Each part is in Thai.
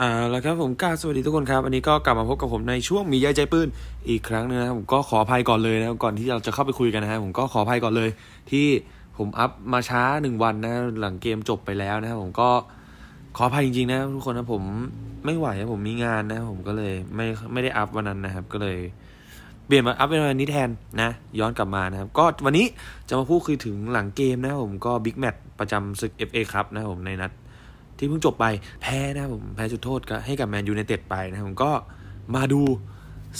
อ่าแล้วครับผมกล้าสวัสดีทุกคนครับวันนี้ก็กลับมาพบกับผมในช่วงมียายใจปืนอีกครั้งหนึงนะครับผมก็ขออภัยก่อนเลยนะก่อนที่เราจะเข้าไปคุยกันนะครับผมก็ขออภัยก่อนเลย ที่ผมอัพมาช้าหนึ่งวันนะหลังเกมจบไปแล้วนะครับผมก็ขออภัยจริงๆนะทุกคนนะผมไม่ไหวนะผมมีงานนะผมก็เลยไม่ไม่ได้อัพวันนั้นนะครับ ก็เลยเปลี่ยนมาอัพเป็นวันนี้แทนนะ ย้อนกลับมานะครับ ก็วันนี้จะมาพูดคุยถึงหลังเกมนะผมก็บิ๊กแมตช์ประจำศึก FA ครับนะครับผมในนัด ที่เพิ่งจบไปแพ้นะผมแพ้จุดโทษก็ให้กับแมนยูในเต็ดไปนะผมก็มาดู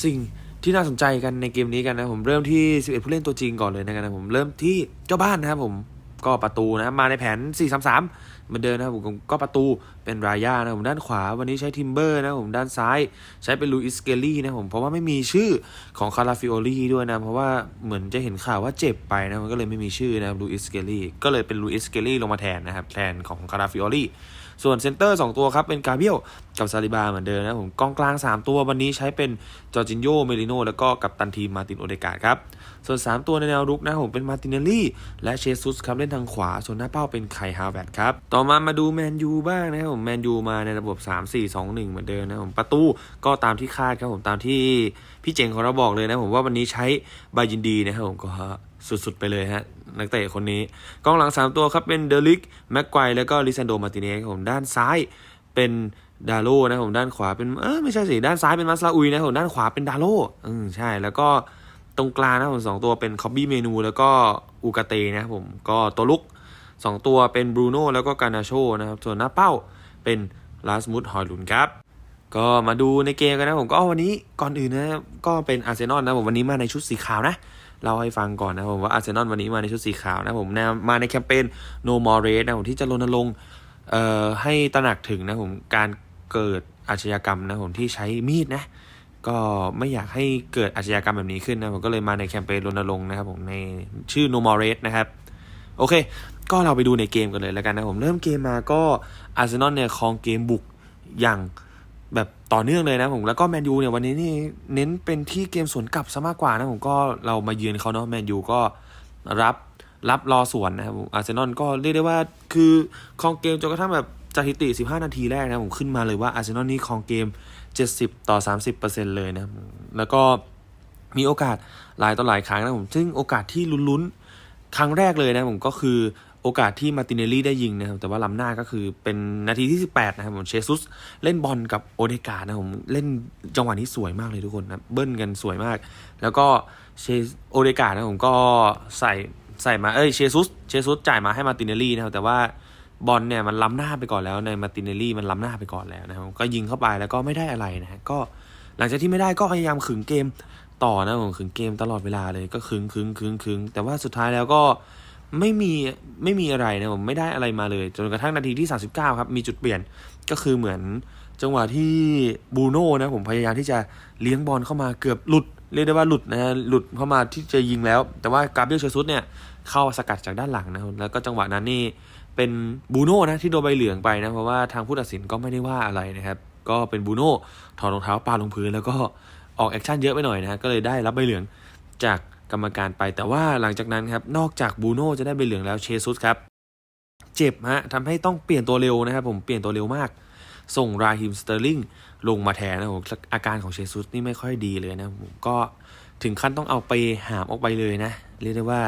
สิ่งที่น่าสนใจกันในเกมนี้กันนะผมเริ่มที่ 11 ผู้เล่นตัวจริงก่อนเลยนะครับผมเริ่มที่เจ้าบ้านนะครับผมก็ประตูนะมาในแผน 4-3-3เหมือนเดิมนะครับผมก็ประตูเป็นรายานะผมด้านขวาวันนี้ใช้ทิมเบอร์นะผมด้านซ้ายใช้เป็นลูอิสเกลลี่นะผมเพราะว่าไม่มีชื่อของคาราฟิโอลี่ด้วยนะ เพราะว่าเหมือนจะเห็นข่าวว่าเจ็บไปนะมันก็เลยไม่มีชื่อนะครับลูอิสเกลลี่ก็เลยเป็นลูอิสเกลลี่ลงมาแทนนะครับแทนของคาราฟิโอลี่ ส่วนเซนเตอร์ 2 ตัวครับ เป็นกาเบียลกับซาลิบาเหมือนเดิมนะผมกองกลาง 3 ตัววันนี้ใช้เป็นจอร์จินโยเมลิโนแล้วก็กับตันทีมมาตินโอเดกาครับ ส่วน 3 ตัวในแนวรุกนะผมเป็นมาตินเนลลี่ และเชซุสครับเล่นทางขวา ส่วนหน้าเป้าเป็นไคฮาวแวร์ดครับ ต่อมามาดูแมนยูบ้างนะครับผมแมนยูมาในระบบ 3 4 2 1 เหมือนเดิมนะผมประตูก็ตามที่คาดครับผมตามที่พี่เจงของเราบอกเลยนะผมว่าวันนี้ใช้บายินดีนะครับผมก็ สุดๆ ไปเลยฮะ นักเตะคนนี้ กองหลัง 3 ตัวครับ เป็นเดลิก แม็กไกวแล้วก็ลิซันโด มาติเนสครับผมด้านซ้ายเป็นดาโลนะผมด้านขวาเป็นเออไม่ใช่สิ ด้านซ้ายเป็นมัสลาอุยนะผมด้านขวาเป็นดาโลอืมใช่แล้วก็ตรงกลางนะผมสองตัวเป็นคอบบี้เมนู แล้วก็อูกาเตนะผมก็ตัวลุก 2 ตัวเป็นบรูโน่แล้วก็กานาโชนะครับส่วนหน้าเป้าเป็นลาสมุดฮอยลุนครับก็มาดูในเกมกันนะผมก็วันนี้ก่อนอื่นนะก็เป็นอาร์เซนอลนะผมวันนี้มาในชุดสีขาวนะ เราให้ฟังก่อนนะผมว่าอาร์เซนอลวันนี้มาในชุดสีขาวนะผมนะมาในแคมเปญ No More Red นะผมที่จะรณรงค์ให้ตระหนักถึงนะผมการเกิดอาชญากรรมนะผมที่ใช้มีดนะก็ไม่อยากให้เกิดอาชญากรรมแบบนี้ขึ้นนะผมก็เลยมาในแคมเปญรณรงค์นะครับผมในชื่อ No More Red นะครับโอเค ก็เราไปดูในเกมกันเลยแล้วกันนะผมเริ่มเกมมาก็อาร์เซนอลเนี่ยครองเกมบุกอย่าง แบบต่อเนื่องเลยนะผมแล้วก็แมนยูเนี่ยวันนี้นี่เน้นเป็นที่เกมสวนกลับซะมากกว่านะผมก็เรามาเยือนเขาเนาะแมนยูก็รับรับรอสวนนะครับอาร์เซนอลก็เรียกได้ว่าคือคองเกมจนกระทั่งแบบสถิติ 15 นาทีแรกนะผมขึ้นมาเลยว่าอาร์เซนอลนี่คองเกม 70 ต่อ 30%เลยนะครับแล้วก็มีโอกาสหลายต่อหลายครั้งนะผมซึ่งโอกาสที่ลุ้นๆ ครั้งแรกเลยนะผมก็คือ โอกาสที่มาตินเนลลี่ได้ยิงนะครับแต่ว่าล้ำหน้าก็คือเป็นนาทีที่ 18 นะครับผมเชซุสเล่นบอลกับโอเดกานะผมเล่นจังหวะนี้สวยมากเลยทุกคนนะเบิ้ลกันสวยมาก แล้วก็เชโอเดกานะผมก็ใส่ใส่มาเอ้ยเชซุสเชซุสจ่ายมาให้มาตินเนลลี่นะครับแต่ว่าบอลเนี่ยมันล้ำหน้าไปก่อนแล้วในมาตินเนลลี่มันล้ำหน้าไปก่อนแล้วนะครับก็ยิงเข้าไปแล้วก็ไม่ได้อะไรนะฮะก็หลังจากที่ไม่ได้ก็พยายามขึงเกมต่อนะผมขึงเกมตลอดเวลาเลยก็ขึงขึงขึงขึงแต่ว่าสุดท้ายแล้วก็ ไม่มีไม่มีอะไรนะผมไม่ได้อะไรมาเลย จนกระทั่งนาทีที่ 39 ครับ มีจุดเปลี่ยนก็คือเหมือนจังหวะที่บูโน่นะผมพยายามที่จะเลี้ยงบอลเข้ามาเกือบหลุด เรียกได้ว่าหลุดนะหลุดเข้ามาที่จะยิงแล้ว แต่ว่ากาเบรียลเชซุสเนี่ยเข้าสกัดจากด้านหลังนะแล้วก็จังหวะนั้นนี่เป็นบูโน่นะที่โดนใบเหลืองไปนะเพราะว่าทางผู้ตัดสินก็ไม่ได้ว่าอะไรนะครับก็เป็นบูโน่ถอดรองเท้าปาลงพื้นแล้วก็ออกแอคชั่นเยอะไปหน่อยนะก็เลยได้รับใบเหลืองจาก กรรมการไป แต่ว่าหลังจากนั้นครับนอกจากบูโน่จะได้ใบเหลืองแล้วเชซุสครับเจ็บฮะทำให้ต้องเปลี่ยนตัวเร็วนะครับผมเปลี่ยนตัวเร็วมาก ส่งราฮิมสเตอร์ลิงลงมาแทนนะผมอาการของเชซุสนี่ไม่ค่อยดีเลยนะผมก็ถึงขั้นต้องเอาไปหามออกไปเลยนะ เรียกได้ว่า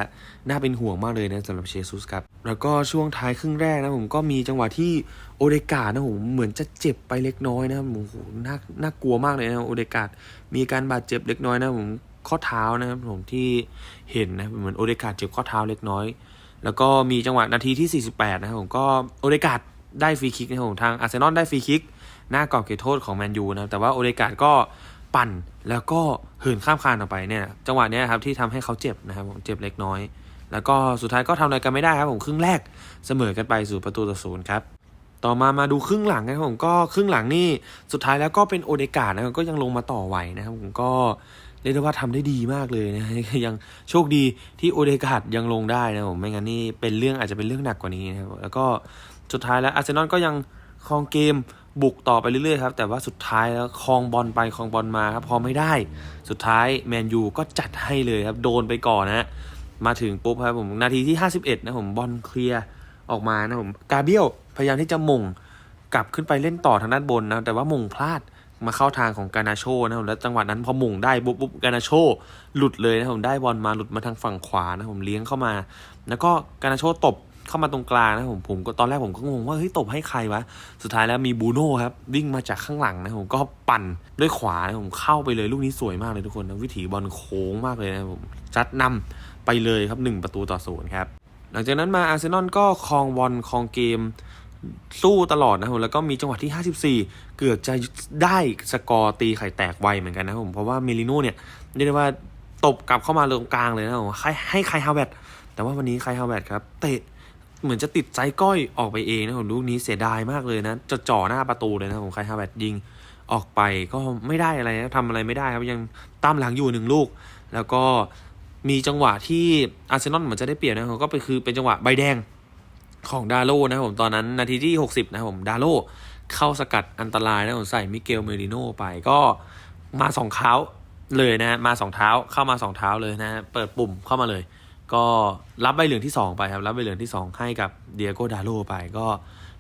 น่าเป็นห่วงมากเลยนะสำหรับเชซุสครับ แล้วก็ช่วงท้ายครึ่งแรกนะผมก็มีจังหวะที่โอเดกาดนะผมเหมือนจะเจ็บไปเล็กน้อยนะโอ้โหน่าน่ากลัวมากเลยนะโอเดกาดมีการบาดเจ็บเล็กน้อยนะผม ข้อเท้านะครับผมที่เห็นนะเหมือนโอเดกาดเจ็บข้อเท้าเล็กน้อย แล้วก็มีจังหวะนาทีที่ 48 นะครับผมก็โอเดกาดได้ฟรีคิกนะครับผมทางอาร์เซนอลได้ฟรีคิก หน้ากรอบเขตโทษของแมนยูนะครับแต่ว่าโอเดกาดก็ปั่นแล้วก็เหินข้ามคานออกไปเนี่ยจังหวะนี้ครับที่ทำให้เขาเจ็บนะครับผมเจ็บเล็กน้อย แล้วก็สุดท้ายก็ทำอะไรกันไม่ได้ครับผมครึ่งแรกเสมอกันไปสู่ประตูต่อศูนย์ครับต่อมามาดูครึ่งหลังนะครับผมก็ครึ่งหลังนี่สุดท้ายแล้วก็เป็นโอเดกาดนะครับก็ยังลงมาต่อไหวนะครับผมก็ เรียกได้ว่าทำได้ดีมากเลยนะยังโชคดีที่โอเดกาดยังลงได้นะผมไม่งั้นนี่เป็นเรื่องอาจจะเป็นเรื่องหนักกว่านี้นะครับแล้วก็สุดท้ายแล้วอาร์เซนอลก็ยังครองเกมบุกต่อไปเรื่อยๆครับ แต่ว่าสุดท้ายแล้วครองบอลไปครองบอลมาครับพอไม่ได้ สุดท้ายแมนยูก็จัดให้เลยครับ โดนไปก่อนนะ มาถึงปุ๊บครับผมนาทีที่ 51 นะผมบอลเคลียร์ออกมานะผมกาเบียลพยายามที่จะมงกลับขึ้นไปเล่นต่อทางด้านบนนะ แต่ว่ามงพลาด มาเข้าทางของกานาโชนะครับแล้วจังหวะนั้นพอหมงได้ปุ๊บปุ๊บกานาโชหลุดเลยนะครับผมได้บอลมาหลุดมาทางฝั่งขวานะผมเลี้ยงเข้ามา แล้วก็กานาโชตบเข้ามาตรงกลางนะผมผมก็ตอนแรกผมก็งงว่าเฮ้ยตบให้ใครวะสุดท้ายแล้วมีบูโน่ครับวิ่งมาจากข้างหลังนะผมก็ปั่นด้วยขวานะผมเข้าไปเลยลูกนี้สวยมากเลยทุกคนนะวิถีบอลโค้งมากเลยนะผมจัดนำไปเลยครับหนึ่งประตูต่อศูนย์ครับหลังจากนั้นมาอาร์เซนอลก็ครองบอลครองเกม สู้ตลอดนะครับผมแล้วก็มีจังหวะที่ 54 เกือบจะได้สกอร์ตีไข่แตกไวเหมือนกันนะครับผม เพราะว่าเมลิโน่เนี่ยเรียกได้ว่าตบกลับเข้ามาตรงกลางเลยนะครับผมให้ให้ใครฮาวเวตแต่ว่าวันนี้ใครฮาวเวตครับ เตะเหมือนจะติดใจก้อยออกไปเองนะผมลูกนี้เสียดายมากเลยนะจะจ่อหน้าประตูเลยนะครับผมใครฮาวเวตยิงออกไปก็ไม่ได้อะไรนะทำอะไรไม่ได้ครับยังตามหลังอยู่หนึ่งลูก แล้วก็มีจังหวะที่อาร์เซนอลเหมือนจะได้เปรียบนะครับก็ไปคือเป็นจังหวะใบแดง ของดาโลนะครับผมตอนนั้นนาทีที่ 60 นะครับผมดาโลเข้าสกัดอันตรายนะผมใส่มิเกลเมริโนไปก็มาสองเท้าเลยนะมาสองเท้าเข้ามาสองเท้าเลยนะเปิดปุ่มเข้ามาเลย ก็รับใบเหลืองที่ 2 ไปครับรับใบเหลืองที่ 2 ให้กับเดียโกดาโลไปก็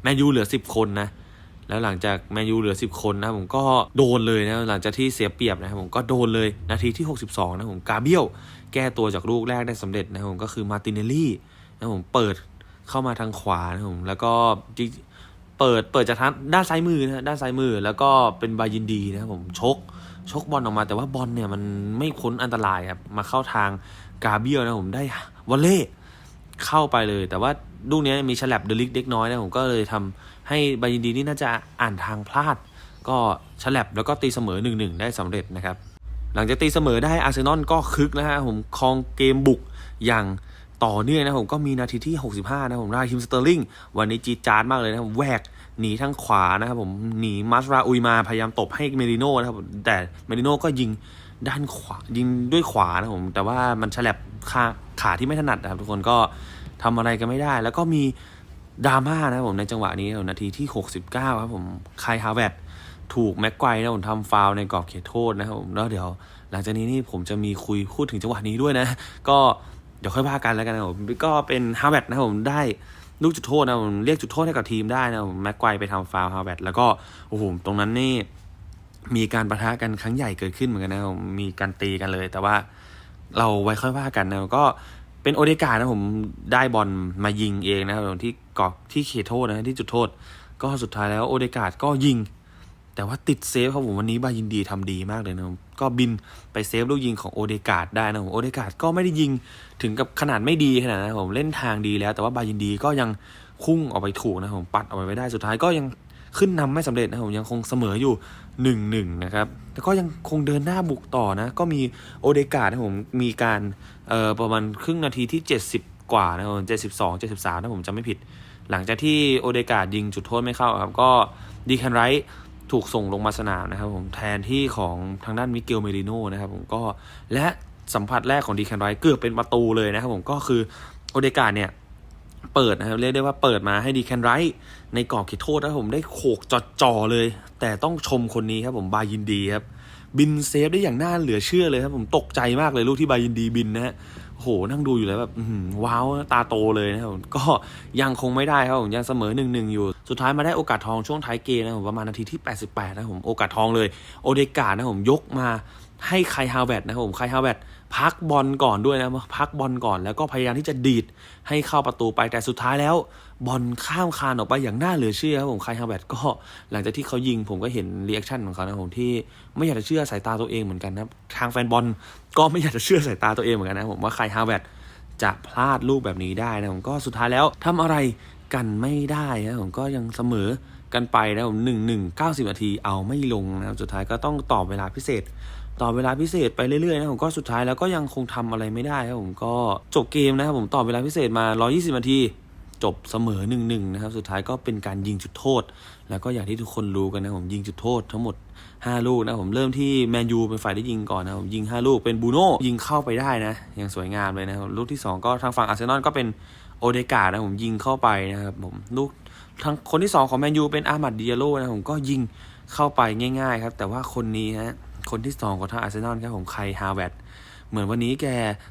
แมนยูเหลือ 10 คนนะแล้วหลังจากแมนยูเหลือ 10 คนนะผมก็โดนเลยนะหลังจากที่เสียเปรียบนะครับผมก็โดนเลยนาทีที่ 62 นะผมกาเบียลแก้ตัวจากลูกแรกได้สำเร็จนะผมก็คือมาตินเนลลี่นะผมเปิด เข้ามาทางขวานะครับผมแล้วก็เปิดเปิดจากทางด้านซ้ายมือนะด้านซ้ายมือ แล้วก็เป็นบายินดีนะครับผมชกชกบอลออกมาแต่ว่าบอลเนี่ยมันไม่พ้นอันตรายครับมาเข้าทางกาเบียลนะผมได้วอลเล่เข้าไปเลย แต่ว่าลูกนี้มีฉลับเดลิกเด็กน้อยนะผมก็เลยทำให้บายินดีนี่น่าจะอ่านทางพลาด ก็ฉลับแล้วก็ตีเสมอหนึ่งหนึ่งได้สำเร็จนะครับ หลังจากตีเสมอได้อาร์เซนอลก็คึกนะฮะผมครองเกมบุกอย่าง ต่อเนื่องนะผมก็มีนาทีที่ 65 นะผมราฮิมสเตอร์ลิงวันนี้จีจาร์ดมากเลยนะผมแหวกหนีทางขวานะครับผมหนีมัสราอุยมาพยายามตบให้เมริโน่นะครับแต่เมริโน่ก็ยิงด้านขวายิงด้วยขวานะผมแต่ว่ามันฉลับขาขาที่ไม่ถนัดนะครับ ทุกคนก็ทำอะไรกันไม่ได้ แล้วก็มีดราม่านะผมในจังหวะนี้นาทีที่ 69 ครับผมคายฮาเวตถูกแม็กไกวนะผมทำฟาวในกรอบเขตโทษนะครับผมแล้วเดี๋ยว หลังจากนี้นี่ผมจะมีคุยพูดถึงจังหวะนี้ด้วยนะ ก็ เดี๋ยวค่อยว่ากันแล้วกันนะผมก็เป็นฮาวเวตนะผมได้ลูกจุดโทษนะผมเรียกจุดโทษให้กับทีมได้นะผมแม็กไกวไปทำฟาวล์ฮาวเวตแล้วก็โอ้โหตรงนั้นนี่มีการประทะกันครั้งใหญ่เกิดขึ้นเหมือนกันนะผมมีการตีกันเลย แต่ว่าเราไว้ค่อยว่ากันนะก็เป็นโอเดกานะผมได้บอลมายิงเองนะครับที่กรอบที่เขตโทษนะที่จุดโทษ ก็สุดท้ายแล้วโอเดกาก็ยิง แต่ว่าติดเซฟครับผมวันนี้บายินดีทำดีมากเลยนะ ก็บินไปเซฟลูกยิงของโอเดกาดได้นะผมโอเดกาดก็ไม่ได้ยิงถึงกับขนาดไม่ดีขนาดนั้นผมเล่นทางดีแล้ว แต่ว่าบายินดีก็ยังคุ้งออกไปถูกนะผมปัดออกไปไม่ได้สุดท้ายก็ยังขึ้นนำไม่สำเร็จนะผมยังคงเสมออยู่หนึ่งหนึ่งนะครับแต่ก็ยังคงเดินหน้าบุกต่อนะ ก็มีโอเดกาดนะผมมีการเอ่อประมาณครึ่งนาทีที่ 70 กว่านะผมเจ็ดสิบสองเจ็ดสิบสามถ้าผมจำไม่ผิด หลังจากที่โอเดกาดยิงจุดโทษไม่เข้าครับ ก็ดีแคนไรท์ ถูกส่งลงมาสนามนะครับผมแทนที่ของทางด้านมิเกลเมริโนนะครับผมก็และสัมผัสแรกของดีแคนไรท์เกือบเป็นประตูเลยนะครับผมก็คือโอเดกาเนี่ยเปิดนะครับเรียกได้ว่าเปิดมาให้ดีแคนไรท์ในกรอบเขตโทษนะครับผมได้โขกจอจ่อๆเลย แต่ต้องชมคนนี้ครับผมบายินดีครับบินเซฟได้อย่างน่าเหลือเชื่อเลยครับผมตกใจมากเลยลูกที่บายินดีบินนะฮะ โหนั่งดูอยู่แล้วแบบว้าวตาโตเลยนะครับก็ยังคงไม่ได้ครับผมยังเสมอหนึ่งหนึ่งอยู่ สุดท้ายมาได้โอกาสทองช่วงท้ายเกมนะครับผมประมาณนาทีที่ 88 นะครับผมโอกาสทองเลย โอเดกาดนะครับผมยกมาให้ไคฮาวเวตนะครับผมไคฮาวเวตพักบอลก่อนด้วยนะพักบอลก่อนแล้วก็พยายามที่จะดีดให้เข้าประตูไปแต่สุดท้ายแล้ว บอลข้ามคานออกไปอย่างน่าเหลือเชื่อครับผมไคฮาเวตก็หลังจากที่เขายิงผมก็เห็นรีแอคชั่นของเขานะผมที่ไม่อยากจะเชื่อสายตาตัวเองเหมือนกันนะครับทางแฟนบอลก็ไม่อยากจะเชื่อสายตาตัวเองเหมือนกันนะผมว่าไคฮาเวตจะพลาดลูกแบบนี้ได้นะผมก็สุดท้ายแล้วทำอะไรกันไม่ได้นะผมก็ยังเสมอกันไปนะผมหนึ่งหนึ่งเก้าสิบนาทีเอาไม่ลงนะครับสุดท้ายก็ต้องต่อเวลาพิเศษต่อเวลาพิเศษไปเรื่อยๆนะผมก็สุดท้ายแล้วก็ยังคงทำอะไรไม่ได้ครับผมก็จบเกมนะครับผมต่อเวลาพิเศษมา 120นาที จบเสมอ1นหนึ่งนะครับ สุดท้ายก็เป็นการยิงจุดโทษ แล้วก็อย่างที่ทุกคนรู้กันนะผมยิงจุดโทษทั้งหมด 5 ลูกนะผมเริ่มที่แมนยูเป็นฝ่ายได้ยิงก่อนนะผมยิง 5 ลูกเป็นบูโน่ยิงเข้าไปได้นะยังสวยงามเลยนะครับลูกที่ 2 ก็ทางฝั่งอาร์เซนอลก็เป็นโอเดกานะผมยิงเข้าไปนะครับผมลูกทางคนที่ 2 ของแมนยูเป็นอามัดดิอาโลนะผมก็ยิงเข้าไปง่าย ๆ ครับ แต่ว่าคนนี้ฮะคนที่ 2 ของทางอาร์เซนอลครับผมไครฮาวเวต เหมือนวันนี้แก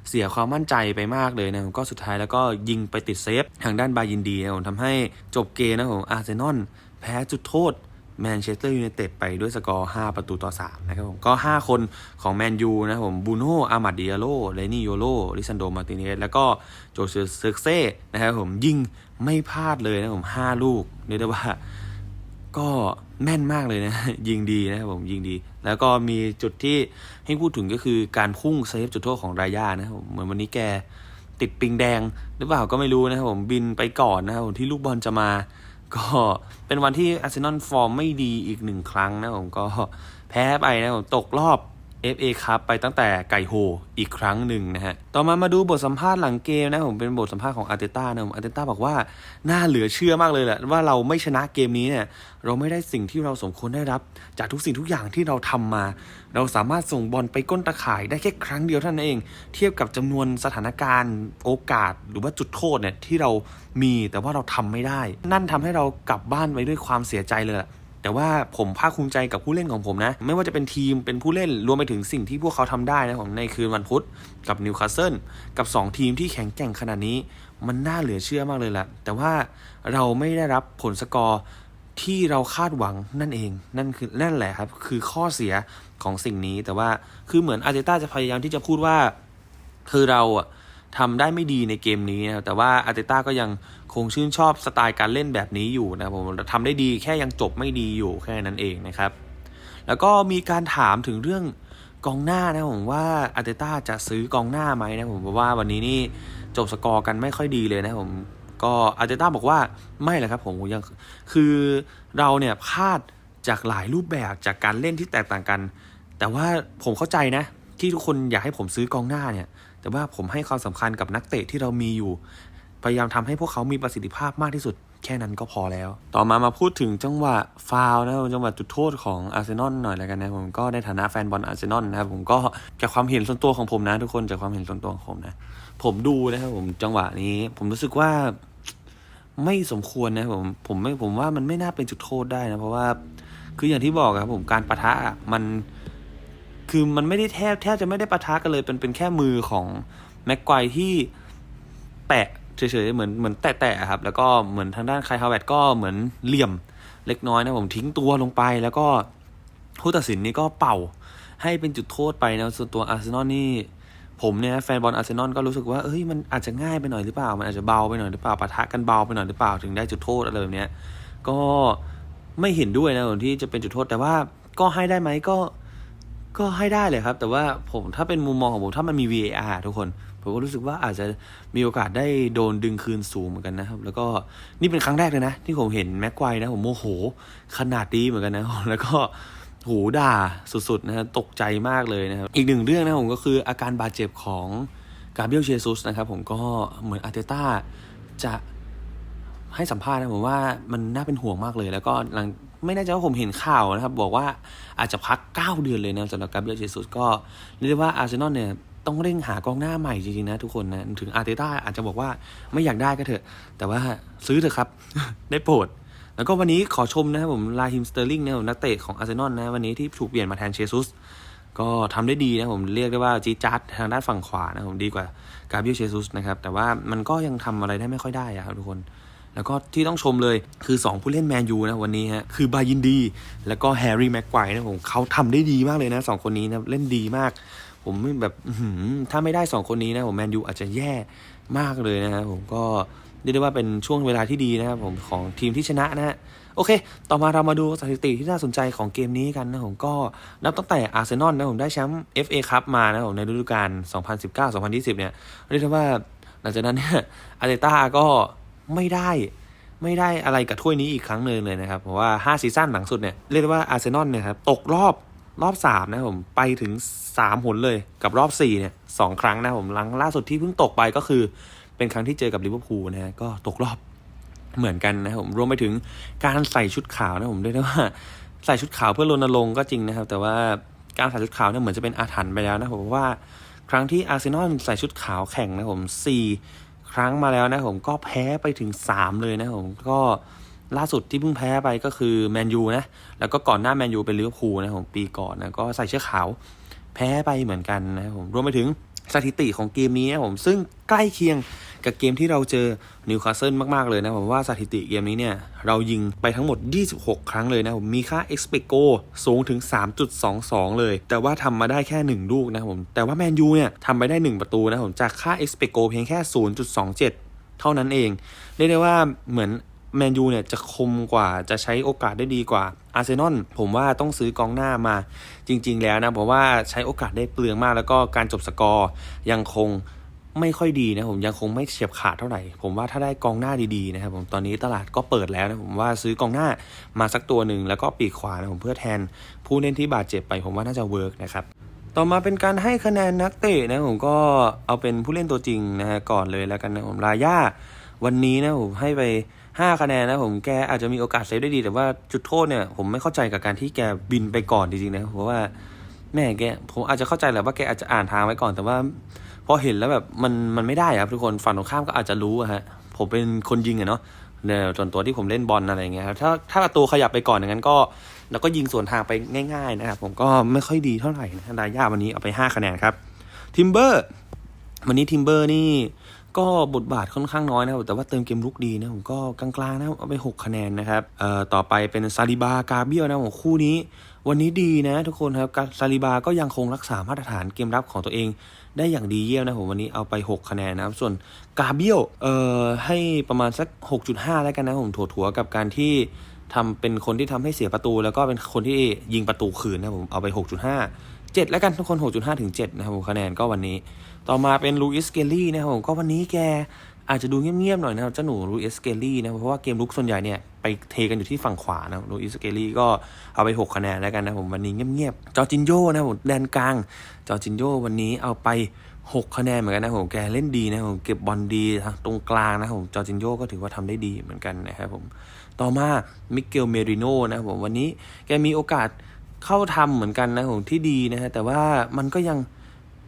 เสียความมั่นใจไปมากเลยนะผมก็สุดท้ายแล้วก็ยิงไปติดเซฟ ทางด้านบายินดีนะผมทำให้จบเกมนะผมอาร์เซนอลแพ้จุดโทษแมนเชสเตอร์ยูไนเต็ดไปด้วยสกอร์ 5 ประตูต่อ 3 นะครับผม ก็ 5 คนของแมนยูนะครับผมบูโน่อามาดิอาโลเลนี่โยโลลิซันโด มาติเนส แล้วก็โจเซเซร์เซ่นะครับผมยิงไม่พลาดเลยนะครับผม 5 ลูกเรียกได้ว่า ก็แม่นมากเลยนะ ยิงดีนะครับผมยิงดี แล้วก็มีจุดที่ให้พูดถึงก็คือการพุ่งเซฟจุดโทษของรายานะครับผมเหมือนวันนี้แกติดปิงแดงหรือเปล่าก็ไม่รู้นะครับผมบินไปก่อนนะครับผมที่ลูกบอลจะมา ก็เป็นวันที่อาร์เซนอลฟอร์มไม่ดีอีกหนึ่งครั้งนะผมก็แพ้ไปนะผมตกรอบ FA ครับไปตั้งแต่ไก่โฮอีกครั้งหนึ่งนะฮะ ต่อมามาดูบทสัมภาษณ์หลังเกมนะผมเป็นบทสัมภาษณ์ของอาร์เตต้านะผมอาร์เตต้าบอกว่า น่าเหลือเชื่อมากเลยแหละว่าเราไม่ชนะเกมนี้เนี่ยเราไม่ได้สิ่งที่เราสมควรได้รับ จากทุกสิ่งทุกอย่างที่เราทำมา เราสามารถส่งบอลไปก้นตะข่ายได้แค่ครั้งเดียวเท่านั้นเอง เทียบกับจำนวนสถานการณ์โอกาสหรือว่าจุดโทษเนี่ยที่เรามีแต่ว่าเราทำไม่ได้ นั่นทำให้เรากลับบ้านไปด้วยความเสียใจเลยแหละ แต่ว่าผมภาคภูมิใจกับผู้เล่นของผมนะ ไม่ว่าจะเป็นทีมเป็นผู้เล่นรวมไปถึงสิ่งที่พวกเขาทำได้นะผมในคืนวันพุธกับนิวคาสเซิลกับ 2 ทีมที่แข็งแกร่งขนาดนี้ มันน่าเหลือเชื่อมากเลยแหละแต่ว่าเราไม่ได้รับผลสกอร์ที่เราคาดหวังนั่นเองนั่นคือนั่นแหละครับ คือข้อเสียของสิ่งนี้แต่ว่าคือเหมือนอาร์เตต้าจะพยายามที่จะพูดว่าคือเราอะทำได้ไม่ดีในเกมนี้นะครับแต่ว่าอาร์เตต้าก็ยัง คงชื่นชอบสไตล์การเล่นแบบนี้อยู่นะครับผมทำได้ดีแค่ยังจบไม่ดีอยู่แค่นั้นเองนะครับ แล้วก็มีการถามถึงเรื่องกองหน้านะผมว่าอาร์เตต้าจะซื้อกองหน้าไหมนะผมเพราะว่าวันนี้นี่จบสกอร์กันไม่ค่อยดีเลยนะผมก็อาร์เตต้าบอกว่าไม่แหละครับผมผมยังคือเราเนี่ยพลาดจากหลายรูปแบบจากการเล่นที่แตกต่างกัน แต่ว่าผมเข้าใจนะ ที่ทุกคนอยากให้ผมซื้อกองหน้าเนี่ย แต่ว่าผมให้ความสำคัญกับนักเตะที่เรามีอยู่ พยายามทำให้พวกเขามีประสิทธิภาพมากที่สุด แค่นั้นก็พอแล้ว ต่อมามาพูดถึงจังหวะฟาวนะครับจังหวะจุดโทษของอาร์เซนอลหน่อยแล้วกันนะผมก็ในฐานะแฟนบอลอาร์เซนอลนะครับผมก็จากความเห็นส่วนตัวของผมนะทุกคนจากความเห็นส่วนตัวของผมนะ ผมดูนะครับผมจังหวะนี้ ผมรู้สึกว่าไม่สมควรนะผมผมไม่ผมว่ามันไม่น่าเป็นจุดโทษได้นะเพราะว่าคืออย่างที่บอกครับผมการประทะมันคือมันไม่ได้แทบแทบจะไม่ได้ปะทะกันเลยเป็นเป็นแค่มือของแม็กไกวที่แตะ เฉยๆเหมือนเหมือนแตะๆครับ แล้วก็เหมือนทางด้านไคลฮาวเวตก็เหมือนเหลี่ยมเล็กน้อยนะผมทิ้งตัวลงไป แล้วก็ผู้ตัดสินนี่ก็เป่าให้เป็นจุดโทษไปนะส่วนตัวอาร์เซนอลนี่ผมเนี่ยแฟนบอลอาร์เซนอลก็รู้สึกว่าเอ้ยมันอาจจะง่ายไปหน่อยหรือเปล่า มันอาจจะเบาไปหน่อยหรือเปล่าปะทะกันเบาไปหน่อยหรือเปล่าถึงได้จุดโทษอะไรแบบเนี้ยก็ไม่เห็นด้วยนะที่จะเป็นจุดโทษแต่ว่าก็ให้ได้ไหมก็ก็ให้ได้เลยครับ แต่ว่าผมถ้าเป็นมุมมองของผมถ้ามันมี VAR ทุกคน ผมก็รู้สึกว่าอาจจะมีโอกาสได้โดนดึงคืนสูงเหมือนกันนะครับ แล้วก็นี่เป็นครั้งแรกเลยนะ ที่ผมเห็นแม็กไกวนะ ผมโมโห ขนาดดีเหมือนกันนะ แล้วก็โหด่าสุดๆนะฮะตกใจมากเลยนะครับ อีกหนึ่งเรื่องนะผมก็คืออาการบาดเจ็บของกาเบรียลเชซุสนะครับ ผมก็เหมือนอาร์เตต้าจะให้สัมภาษณ์นะผมว่ามันน่าเป็นห่วงมากเลย แล้วก็หลังไม่แน่ใจว่าผมเห็นข่าวนะครับ บอกว่าอาจจะพัก 9 เดือนเลยนะสำหรับกาเบรียลเจสุสก็เรียกได้ว่าอาร์เซนอลเนี่ย ต้องเร่งหากองหน้าใหม่จริงๆนะทุกคนนะถึงอาร์เตต้าอาจจะบอกว่าไม่อยากได้ก็เถอะ แต่ว่าซื้อเถอะครับ ได้โปรด แล้วก็วันนี้ขอชมนะครับผมลาฮิมสเตอร์ลิงนะผมนักเตะของอาร์เซนอลนะวันนี้ที่ถูกเปลี่ยนมาแทนเชซุสก็ทำได้ดีนะผมเรียกได้ว่าจีจัดทางด้านฝั่งขวานะผมดีกว่ากาเบรียลเชซุสนะครับแต่ว่ามันก็ยังทำอะไรได้ไม่ค่อยได้อะครับทุกคนแล้วก็ที่ต้องชมเลยคือ 2 ผู้เล่นแมนยูนะวันนี้ฮะคือบายินดี แล้วก็แฮร์รี่แม็กไกวนะผมเขาทำได้ดีมากเลยนะสองคนนี้นะเล่นดีมาก ผมแบบถ้าไม่ได้2คนนี้นะผมแมนยูอาจจะแย่มากเลยนะครับผมก็เรียกได้ว่าเป็นช่วงเวลาที่ดีนะครับผมของทีมที่ชนะนะฮะโอเค ต่อมาเรามาดูสถิติที่น่าสนใจของเกมนี้กันนะผมก็นับตั้งแต่อาร์เซนอลนะผมได้แชมป์ FA คัพมานะผมในฤดูกาล 2019-2020 เนี่ยเรียกได้ว่าหลังจากนั้นเนี่ยอาร์เตต้าก็ไม่ได้ไม่ได้อะไรกับถ้วยนี้อีกครั้งหนึ่งเลยนะครับ เพราะว่า 5 ซีซั่นหลังสุดเนี่ยเรียกได้ว่าอาร์เซนอลเนี่ยครับตกรอบ รอบ3นะผมไปถึง3หนเลยกับรอบ4เนี่ยสองครั้งนะผมหลังล่าสุดที่เพิ่งตกไปก็คือ เป็นครั้งที่เจอกับลิเวอร์พูลนะฮะก็ตกรอบเหมือนกันนะผมรวมไปถึงการใส่ชุดขาวนะผมเรียกได้ว่าใส่ชุดขาวเพื่อรณรงค์ก็จริงนะครับ แต่ว่าการใส่ชุดขาวเนี่ยเหมือนจะเป็นอาถรรพ์ไปแล้วนะผมว่าครั้งที่อาร์เซนอลใส่ชุดขาวแข่งนะผม4ครั้งมาแล้วนะผมก็แพ้ไปถึง3เลยนะผมก็ ล่าสุดที่เพิ่งแพ้ไปก็คือแมนยูนะ แล้วก็ก่อนหน้าแมนยูเป็นลิเวอร์พูลนะผมปีก่อนนะก็ใส่เสื้อขาว แพ้ไปเหมือนกันนะผมรวมไปถึงสถิติของเกมนี้นะผมซึ่งใกล้เคียงกับเกมที่เราเจอนิวคาสเซิลมาก ๆ เลยนะผมว่าสถิติเกมนี้เนี่ย เรายิงไปทั้งหมด 26 ครั้งเลยนะผมมีค่า expect goal สูงถึง 3.22 เลย แต่ว่าทำมาได้แค่ 1 ลูกนะผม แต่ว่าแมนยูเนี่ยทำไปได้ 1 ประตูนะผมจากค่า expect goal เพียงแค่ 0.27 เท่านั้นเอง เรียกได้ว่าเหมือน แมนยูเนี่ยจะคมกว่าจะใช้โอกาสได้ดีกว่าอาร์เซนอลผมว่าต้องซื้อกองหน้ามาจริง ๆ แล้วนะผมว่าใช้โอกาสได้เปลืองมากแล้วก็การจบสกอร์ยังคงไม่ค่อยดีนะผมยังคงไม่เฉียบขาดเท่าไหร่ ผมว่าถ้าได้กองหน้าดีๆนะครับผมตอนนี้ตลาดก็เปิดแล้วนะผมว่าซื้อกองหน้ามาสักตัวหนึ่งแล้วก็ปีกขวานะผมเพื่อแทนผู้เล่นที่บาดเจ็บไปผมว่าน่าจะเวิร์กนะครับต่อมาเป็นการให้คะแนนนักเตะนะผมก็เอาเป็นผู้เล่นตัวจริงนะฮะก่อนเลยแล้วกันนะผมราย่าวันนี้นะผมให้ไป 5 คะแนนนะผมแกอาจจะมีโอกาสเซฟได้ดี แต่ว่าจุดโทษเนี่ย ผมไม่เข้าใจกับการที่แกบินไปก่อนจริงๆนะเพราะว่าแม่แกผมอาจจะเข้าใจแหละว่าแกอาจจะอ่านทางไว้ก่อนแต่ว่าพอเห็นแล้วแบบมันมันไม่ได้อะครับทุกคนฝั่งตรงข้ามก็อาจจะรู้ฮะผมเป็นคนยิงอะเนาะเนี่ยส่วนตัวที่ผมเล่นบอลอะไรเงี้ยครับถ้าถ้าประตูขยับไปก่อนอย่างนั้นก็ แล้วก็ยิงสวนทางไปง่ายๆนะครับผมก็ไม่ค่อยดีเท่าไหร่นะรายาวันนี้เอาไป 5 คะแนนครับทิมเบอร์วันนี้ทิมเบอร์นี่ ก็บทบาทค่อนข้างน้อยนะครับแต่ว่าเติมเกมลุกดีนะผมก็กลางๆนะเอาไป 6 คะแนนนะครับเอ่อต่อไปเป็นซาลิบากาเบียลนะผมคู่นี้ วันนี้ดีนะทุกคนครับซาลิบาก็ยังคงรักษามาตรฐานเกมรับของตัวเอง ได้อย่างดีเยี่ยมนะผมวันนี้เอาไป 6 คะแนนนะครับส่วนกาเบียลเอ่อให้ประมาณสัก 6.5 แล้วกันนะผมถั่วๆกับการที่ทำเป็นคนที่ทำให้เสียประตู แล้วก็เป็นคนที่ยิงประตูคืนนะผมเอาไป 6.5 7 แล้วกันทุกคน 6.5 ถึง 7 นะครับผมคะแนนก็วันนี้ ต่อมาเป็นลูอิสเกลลี่นะครับผมก็วันนี้แกอาจจะดูเงียบๆหน่อยนะครับเจ้าหนูลูอิสเกลลี่นะเพราะว่าเกมลุกส่วนใหญ่เนี่ยไปเทกันอยู่ที่ฝั่งขวานะลูอิสเกลลี่ก็เอาไป 6 คะแนนแล้วกันนะผมวันนี้เงียบๆจอจินโยนะผมแดนกลางจอจินโยวันนี้เอาไป 6 คะแนนเหมือนกันนะผมแกเล่นดีนะผมเก็บบอลดีตรงกลางนะผมจอจินโยก็ถือว่าทำได้ดีเหมือนกันนะครับผมต่อมามิเกลเมริโนนะผมวันนี้แกมีโอกาสเข้าทำเหมือนกันนะผมที่ดีนะฮะแต่ว่ามันก็ยัง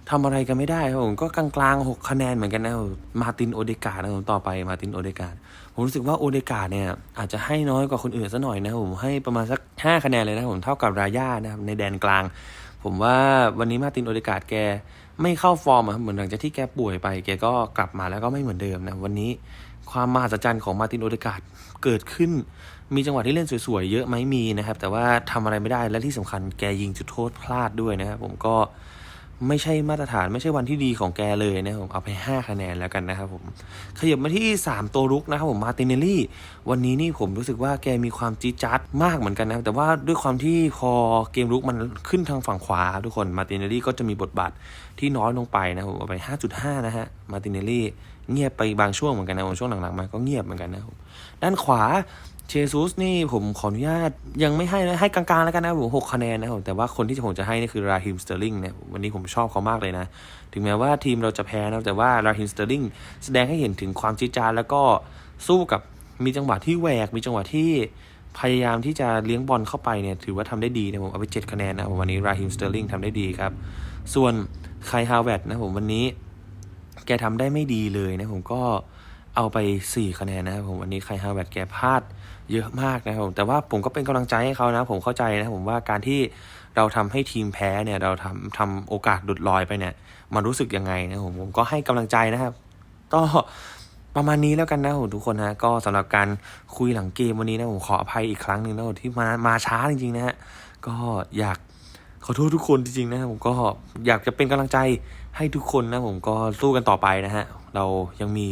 ทำอะไรกันไม่ได้ครับผมก็กลางๆ 6 คะแนนเหมือนกันนะมมาตินโอเดกานะผมต่อไปมาตินโอเดกาผมรู้สึกว่าโอเดกาเนี่ยอาจจะให้น้อยกว่าคนอื่นซะหน่อยนะผมให้ประมาณสัก 5 คะแนนเลยนะผมเท่ากับรายานะครับในแดนกลาง ผมว่าวันนี้มาตินโอเดกาดแกไม่เข้าฟอร์มครับเหมือนหลังจากที่แกป่วยไป แกก็กลับมาแล้วก็ไม่เหมือนเดิมนะวันนี้ความมหัศจรรย์ของมาตินโอเดกาดเกิดขึ้นมีจังหวะที่เล่นสวยๆเยอะไหมมีนะครับแต่ว่าทำอะไรไม่ได้และที่สำคัญแกยิงจุดโทษพลาดด้วยนะครับผมก็ ไม่ใช่มาตรฐานไม่ใช่วันที่ดีของแกเลยนะครับผมเอาไป 5 คะแนนแล้วกันนะครับผมขยับมาที่ 3 ตัวรุกนะครับผมมาตินเนลลี่วันนี้นี่ผมรู้สึกว่าแกมีความจี๊จ๊าดมากเหมือนกันนะแต่ว่าด้วยความที่พอเกมรุกมันขึ้นทางฝั่งขวาทุกคนมาตินเนลลี่ก็จะมีบทบาทที่น้อยลงไปนะครับผมเอาไป 5.5 นะฮะมาตินเนลลี่เงียบไปบางช่วงเหมือนกันนะผมช่วงหลังๆมาก็เงียบเหมือนกันนะครับด้านขวา เชซูสนี่ผมขออนุญาตยังไม่ให้นะให้กลางๆแล้วกันนะผมหกคะแนนนะครับแต่ว่าคนที่ผมจะให้นี่คือราฮิมสเตอร์ลิงเนี่ยวันนี้ผมชอบเขามากเลยนะ ถึงแม้ว่าทีมเราจะแพ้นะแต่ว่าราฮิมสเตอร์ลิงแสดงให้เห็นถึงความจิจารแล้วก็สู้กับมีจังหวะที่แหวก มีจังหวะที่พยายามที่จะเลี้ยงบอลเข้าไปเนี่ยถือว่าทำได้ดีนะผมเอาไป 7 คะแนนนะผมวันนี้ราฮิมสเตอร์ลิงทำได้ดีครับ ส่วนไคฮาวเวตนะผมวันนี้แกทำได้ไม่ดีเลยนะผมก็เอาไป 4 คะแนนนะครับผมวันนี้ใครฮาวเวิร์ดแกพลาด เยอะมากนะครับผมแต่ว่าผมก็เป็นกำลังใจให้เขานะ ผมเข้าใจนะผมว่าการที่เราทำให้ทีมแพ้เนี่ยเราทำทำโอกาสหลุดลอยไปเนี่ยมันรู้สึกยังไงนะผมผมก็ให้กำลังใจนะครับก็ประมาณนี้แล้วกันนะผมทุกคนนะก็สำหรับการคุยหลังเกมวันนี้นะผมขออภัยอีกครั้งหนึ่งนะผมที่มามาช้าจริงๆนะฮะก็อยากขอโทษทุกคนจริงๆนะผมก็อยากจะเป็นกำลังใจให้ทุกคนนะผมก็สู้กันต่อไปนะฮะเรายังมี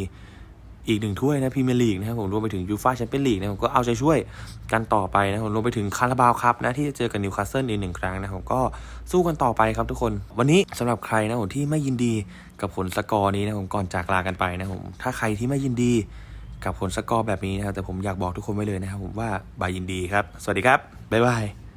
อีกหนึ่งถ้วยนะพรีเมียร์ลีกนะครับผมรวมไปถึงยูฟ่าแชมเปี้ยนลีกนะผมก็เอาใจช่วยกันต่อไปนะผมรวมไปถึงคาราบาวครับนะที่จะเจอกับนิวคาสเซิลอีกหนึ่งครั้งนะผมก็สู้กันต่อไปครับทุกคน วันนี้สำหรับใครนะผมที่ไม่ยินดีกับผลสกอร์นี้นะผมก่อนจากลากันไปนะผมถ้าใครที่ไม่ยินดีกับผลสกอร์แบบนี้นะครับแต่ผมอยากบอกทุกคนไว้เลยนะครับผมว่าบายยินดีครับ สวัสดีครับบ๊ายบาย